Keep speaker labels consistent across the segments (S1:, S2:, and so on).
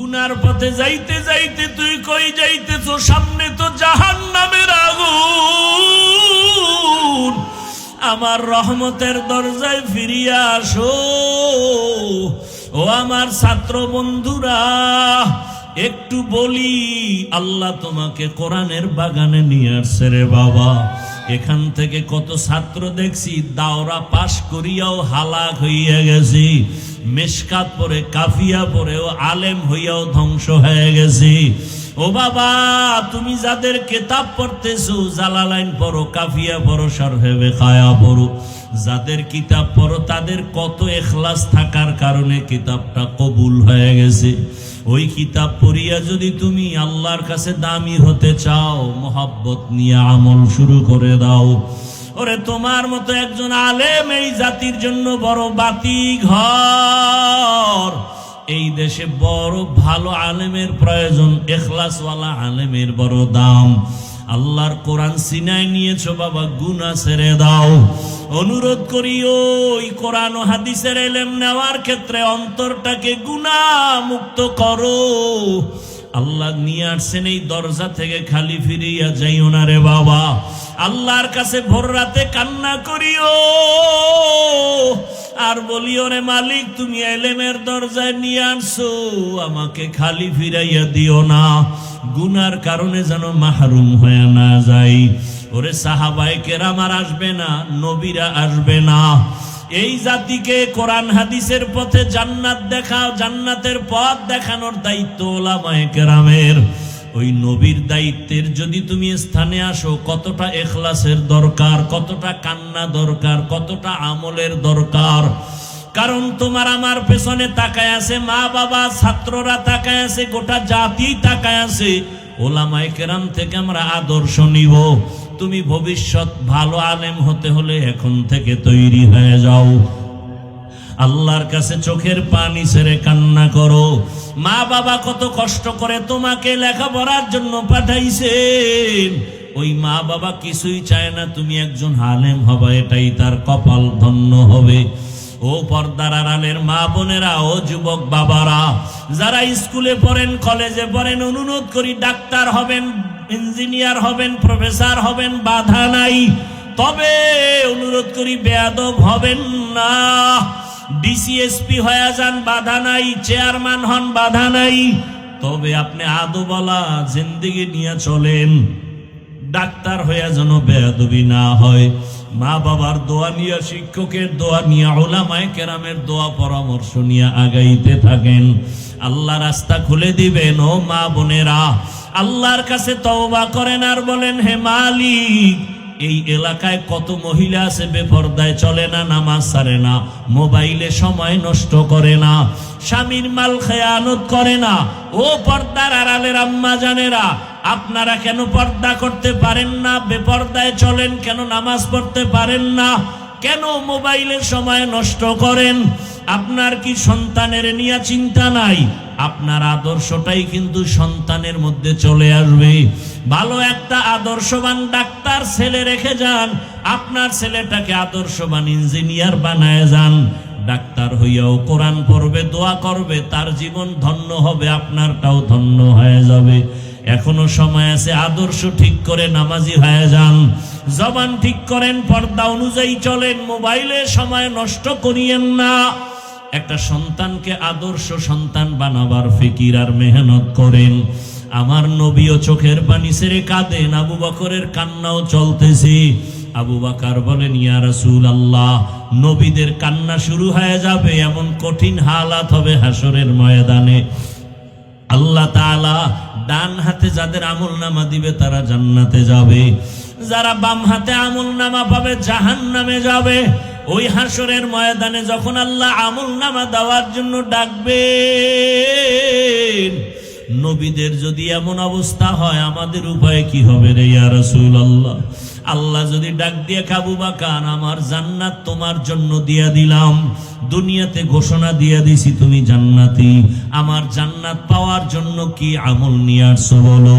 S1: গুনার পথে যাইতে যাইতে তুই কই যাইতেছ? সামনে তো জাহান নামের আগুন। আমার রহমতের দরজায় ফিরিয়া আসো। ও আমার ছাত্র বন্ধুরা, একটু বলি, আল্লাহ তোমাকে কোরআনের বাগানে নিয়ে আসছে রে বাবা। এখান থেকে কত ছাত্র দেখছি, দাওরা পাশ করিয়াও হালাক হইয়া গেছি, মেশকাত পরে, কাফিয়া পরেও আলেম হইয়াও ধ্বংস হয়ে গেছি। ও বাবা, তুমি যাদের কেতাব পড়তেছো, জালালাইন পড়ো, কাফিয়া পড়ো সরহেবে খায়া পড়ো। যাদের কিতাব পড়ো, তাদের কত এখলাস থাকার কারণে কিতাবটা কবুল হয়ে গেছে। ওই কিতাব পড়িয়া যদি তুমি আল্লাহর কাছে দামি হতে চাও, মোহাব্বত নিয়ে আমল শুরু করে দাও। ওরে, তোমার মতো একজন আলেম এই জাতির জন্য বড় বাতি ঘর। এই দেশে বড় ভালো আলেমের প্রয়োজন, এখলাসওয়ালা আলেমের বড় দাম। আল্লাহর কোরআন সিনাই নিয়েছো বাবা গুনা ছেড়ে দাও। অনুরোধ করি ওই কোরআন হাদিসের এলেম নেওয়ার ক্ষেত্রে অন্তরটাকে গুনা মুক্ত করো। আল্লাহ নিয়ে আসছেন এই দরজা থেকে, খালি ফিরিয়া যাইও না রে বাবা। আল্লাহর কাছে ভোর রাতে কান্না করিও। আর বলিও রে মালিক, তুমি এলেমের দরজায় নিয়ে আনছো আমাকে খালি ফিরাইয়া দিও না। গুনার কারণে যেন মাহরুম হয়ে না যাই। ওরে সাহাবাই কেরাম আর আসবে না, নবীরা আসবে না। এই জাতিকে কোরআন হাদিসের পথে জান্নাত দেখা জান্নাতের পথ দেখানোর দায়িত্ব ওলামায়ে কেরামের। ওই নবীর দায়িত্বের যদি তুমি স্থানে আসো, কতটা এখলাসের দরকার, কতটা কান্না দরকার, কতটা আমলের দরকার? কারণ তোমার আমার পেছনে তাকায় আছে, মা বাবা, ছাত্ররা তাকায় আছে, গোটা জাতি তাকায় আছে। ওলামায়ে কেরাম থেকে আমরা আদর্শ নিব। তুমি ভবিষ্যৎ ভালো আলেম হতে হলে এখন থেকে তৈরি হয়ে যাও। আল্লাহর কাছে চোখের পানি ছেড়ে কান্না করো। মা বাবা কত কষ্ট করে তোমাকে লেখাপড়ার জন্য পাঠাইছেন। ওই মা বাবা কিছুই চায় না, তুমি একজন হালেম হবে, এটাই তার কপাল ধন্য হবে। ও পর্দার আড়ালের মা বোনেরা, ও যুবক বাবারা, যারা স্কুলে পড়েন, কলেজে পড়েন, অনুরোধ করি ডাক্তার হবেন, ইঞ্জিনিয়ার হবেন, প্রফেসর হবেন, বাধা নাই। তবে অনুরোধ করি, বেয়াদব হবেন না। ডিসিএসপি হয়ে যান, বাধা নাই, চেয়ারম্যান হন, বাধা নাই। তবে আপনি আদো বলা জিন্দিগি নিয়ে চলেন। ডাক্তার হইয়া যেন বেয়াদবি না হয়। মা বাবার দোয়া নিয়ে, শিক্ষকের দোয়া নিয়ে ওলামায় কেরামের দোয়া পরামর্শ নিয়ে আগাইতে থাকেন। আল্লাহ রাস্তা খুলে দিবেন, ও মা বোনেরা আল্লাহর কাছে তওবা করেন আর বলেন, হে মালিক এই এলাকায় কত মহিলা আছে বেপর্দায় চলে না, নামাজ সারে না, মোবাইলে সময় নষ্ট করে না, স্বামীর মাল খেয়ানত করে না, ও পর্দার আড়ালের আম্মা জানেরা, আপনারা কেন পর্দা করতে পারেন না, বেপর্দায় চলেন কেন, নামাজ পড়তে পারেন না, কেন মোবাইলের সময় নষ্ট করেন? আপনার কি সন্তানের নিয়ে চিন্তা নাই? আপনার আদর্শটাই কিন্তু সন্তানের মধ্যে চলে আসবে। ভালো একটা আদর্শবান ডাক্তার ছেলে রেখে যান। আপনার ছেলেটাকে আদর্শবান ইঞ্জিনিয়ার বানায় যান। ডাক্তার হইয়াও কোরআন পড়বে, দোয়া করবে, তার জীবন ধন্য হবে, আপনারটাও ধন্য হয়ে যাবে। এখনও সময় আছে, আদর্শ ঠিক করে নামাজি হয়ে যান। জবান ঠিক করেন, পর্দা অনুযায়ী চলেন, মোবাইলে সময় নষ্ট করিয়েন না। একটা সন্তানকে আদর্শ সন্তান বানাবার ফিকির আর মেহনত করেন। আমার নবীও চোখের পানি সেরে কাঁদেন, আবু বকরের কান্নাও চলতেছে। আবু বাকার বলেন, ইয়া রাসূল আল্লাহ নবীদের কান্না শুরু হয়ে যাবে এমন কঠিন হালাত হবে হাসরের ময়দানে। আল্লাহ তাআলা ডান হাতে যাদের আমল নামা দিবে তারা জান্নাতে যাবে। যারা বাম হাতে আমল নামা পাবে জাহান নামে যাবে। ওই হাসরের ময়দানে যখন আল্লাহ আমল নামা দেওয়ার জন্য ডাকবে নবীদের যদি এমন অবস্থা হয়, আমাদের উপায় কি হবে রে ইয়া রাসূলুল্লাহ? আল্লাহ যদি ডাক দিয়ে, কাবু বাকান, আমার জান্নাত তোমার জন্য দিয়া দিলাম। দুনিয়াতে ঘোষণা দিয়ে দিছি, তুমি জান্নাতি। আমার জান্নাত পাওয়ার জন্য কি আমল নিয়ে আসছো বলো?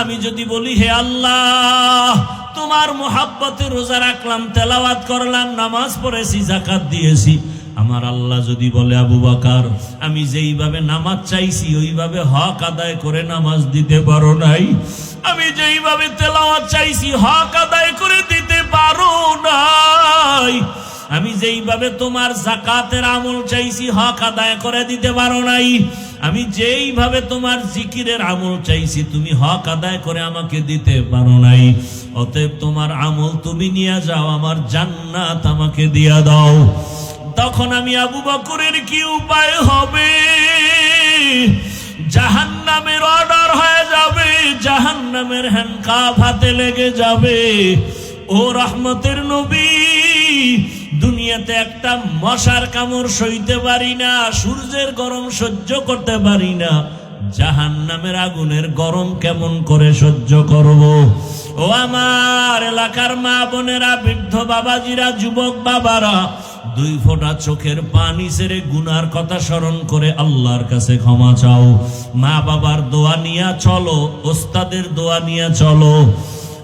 S1: আমি যদি বলি, হে আল্লাহ, তোমার মোহাব্বতে রোজা রাখলাম, তেলাওয়াত করলাম, নামাজ পড়েছি জাকাত দিয়েছি। আমার আল্লাহ যদি বলে, আবু বাকার, আমি যেইভাবে নামাজ চাইছি, ওইভাবে হক আদায় করে নামাজ দিতে পারো নাই। আমি যেইভাবে তেলাওয়াত চাইছি, হক আদায় করে দিতে পারো নাই। আমি যেইভাবে তোমার জাকাতের আমল চাইছি, হক আদায় করে দিতে পারো নাই। আমি যেইভাবে তোমার জিকিরের আমল চাইছি, তুমি হক আদায় করে আমাকে দিতে পারো নাই। অতএব তোমার আমল তুমি নিয়ে যাও, আমার জান্নাত আমাকে দিয়া দাও। তখন আমি আবু বকরের কি উপায় হবে? জাহান নামের অর্ডার হয়ে যাবে জাহান নামের হ্যান্ডকাপ হাতে লেগে যাবে। ও রহমতের নবী, দুনিয়াতে একটা মশার কামড় সইতে পারি না, সূর্যের গরম সহ্য করতে পারি না। জাহান নামের আগুনের গরম কেমন করে সহ্য করব? ও আমার এলাকার মা বোনেরা, বৃদ্ধ বাবাজিরা, যুবক বাবারা দুই ফোঁটা চোখের পানি সেরে গুনার কথা স্মরণ করে আল্লাহর কাছে ক্ষমা চাও। মা বাবার দোয়া নিয়া চলো, ওস্তাদের দোয়া নিয়া চলো,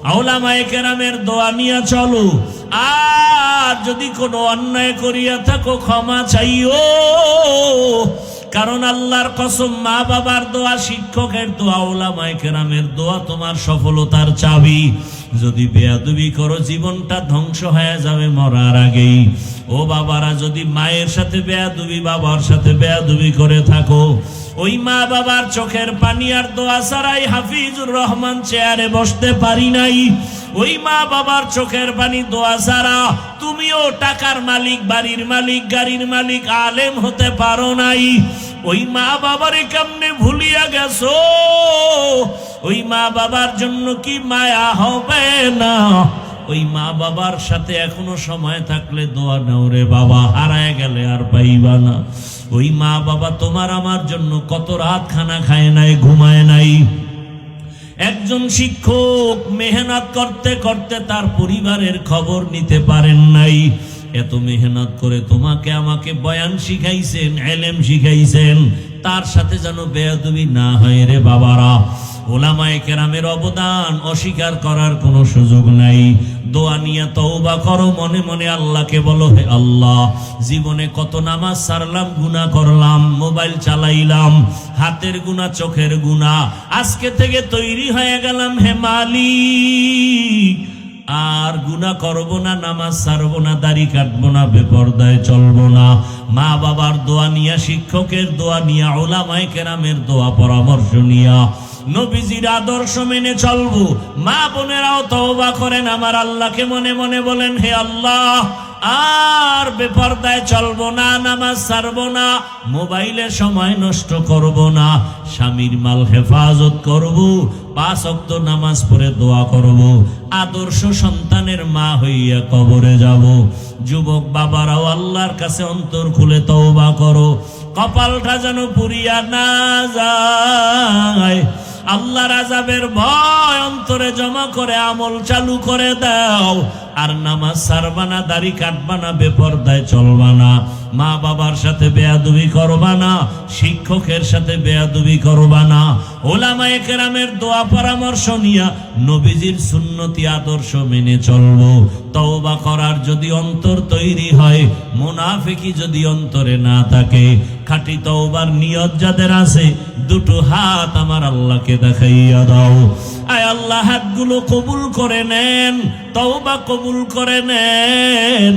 S1: আওলামায়ে কেরামের দোয়া নিয়া চলো। আর যদি কোনো অন্যায় করিয়া থাকো, ক্ষমা চাইও। কারণ আল্লাহর কসম, মা বাবার দোয়া শিক্ষকের দোয়া ওলামায় কেরামের দোয়া তোমার সফলতার চাবি। যদি বেয়াদুবি করো, জীবনটা ধ্বংস হয়ে যাবে মরার আগেই। ও বাবারা, যদি মায়ের সাথে বেয়াদুবি, বাবার সাথে বেয়াদুবি করে থাকো, ওই মা বাবার চোখের পানি আর দোয়া ছাড়াই হাফিজুর রহমান চেয়ারে বসতে পারি নাই। ওই মা বাবার চোখের পানি, দোয়া ছাড়া তুমিও টাকার মালিক, বাড়ির মালিক, গাড়ির মালিক, আলেম হতে পারো নাই। ওই মা বাবারে কেমনে ভুলিয়া গেছো? ওই মা বাবার জন্য কি মায়া হবে না? ওই মা বাবার সাথে এখনও সময় থাকলে দোয়া নাও রে বাবা, হারায় গেলে আর পাইবা না। ওই মা বাবা তোমার আমার জন্য কত রাত খানা খায় নাই, ঘুমায় নাই। একজন শিক্ষক মেহনত করতে করতে তার পরিবারের খবর নিতে পারেন নাই। এত মেহনত করে তোমাকে আমাকে বয়ান শিখাইছেন, এলেম শিখাইছেন, তার সাথে যেন বেয়াদবি না হয় রে বাবারা। ওলামায়ে কেরামের অবদান অস্বীকার করার কোনো সুযোগ নাই। দোয়া নিয়ে তওবা করো, মনে মনে আল্লাহকে বলো, হে আল্লাহ, জীবনে কত নামাজ সারলাম, গুনাহ করলাম, মোবাইল চালাইলাম, হাতের গুনাহ, চোখের গুনাহ, আজকে থেকে তৈরি হয়ে গেলাম, হে মালিক। আর গুনা করব না, নামাজ ছাড়বো না, দাড়ি কাটবো না, বেপর্দায় চলবো না। মা বাবার দোয়া নিয়া, শিক্ষকের দোয়া নিয়া, ওলামায় কেরামের দোয়া পরামর্শ নিয়া নবীজির আদর্শ মেনে চলবো। মা বোনেরাও তওবা করেন। আমার আল্লাহকে মনে মনে বলেন, হে আল্লাহ, আর বেপর্দায় চলবো না, নামাজ ছাড়বো না, মোবাইলে সময় নষ্ট করব না, স্বামীর মাল হেফাজত করব, পাঁচ অক্ত নামাজ পড়ে দোয়া করব, আদর্শ সন্তানের মা হইয়া কবরে যাব। যুবক বাবারাও আল্লাহর কাছে অন্তর খুলে তওবা করো। কপালটা যেন পুরিয়া না যায়। আল্লাহর রাজাবের ভয় অন্তরে জমা করে আমল চালু করে দাও। আর নামাজ সারবানা দাড়ি কাটবানা বেপর্দায় চলবানা মা বাবার সাথে বেয়াদুবি করবানা শিক্ষকের সাথে বেয়াদুবি করবানা ওলামায়ে কেরামের দোয়া পরামর্শ নিয়া নবীজির সুন্নতি আদর্শ মেনে চলবো। তওবা করার যদি অন্তর তৈরি হয়, মুনাফিকি যদি অন্তরে না থাকে, খাঁটি তওবার নিয়ত যাদের আছে, দুটো হাত আমার আল্লাহকে দেখাইয়া দাও। আয় আল্লাহ, হাতগুলো কবুল করে নেন, তওবা কবুল করে নেন।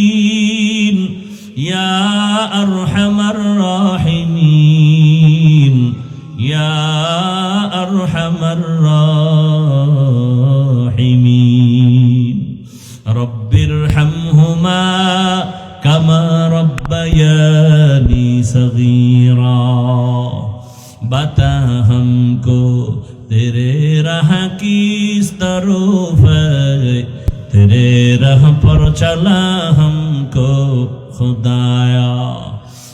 S1: أرحم الراحمين يا أرحم الراحمين رب ارحمهما كما ربياني صغيرا بتا ہم کو تیرے راہ کی اس طرف ہے تیرے راہ پر چلا ہم کو خدا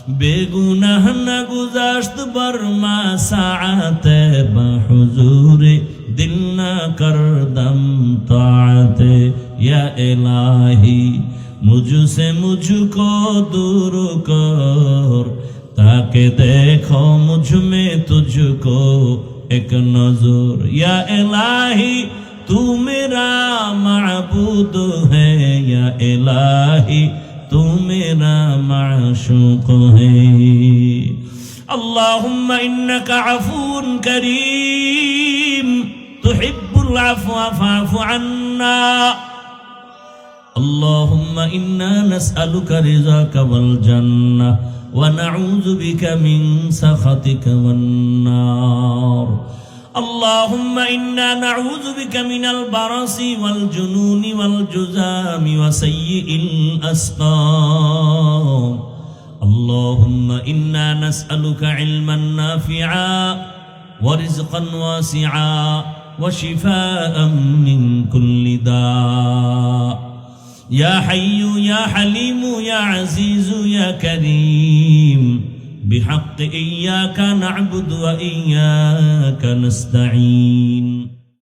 S1: বেগুনাহ না গুজাশত বর্মা সাআতে বহুজুরে দিল না করদম তাআতে। ইয়া ইলাহি মুঝুসে মুঝকো দূর কর। তাকে দেখো মুঝ মে তুঝকো এক নজর। ইয়া ইলাহি, তু মেরা মাবুদ হ্যাঁ ইয়া ইলাহি। तू मेरा माशूक है اللهم إنك عفو كريم تحب العفو فاعف عنا اللهم إنا نسألك رزاك والجنة ونعوذ بك من سخطك والنار اللهم إنا نعوذ بك من البرص والجنون والجزام وسيء الأسقام. اللهم إنا نسألك علما نافعا ورزقا واسعا وشفاء من كل داء. يا حي يا حليم يا عزيز يا كريم. بحق إياك نعبد وإياك نستعين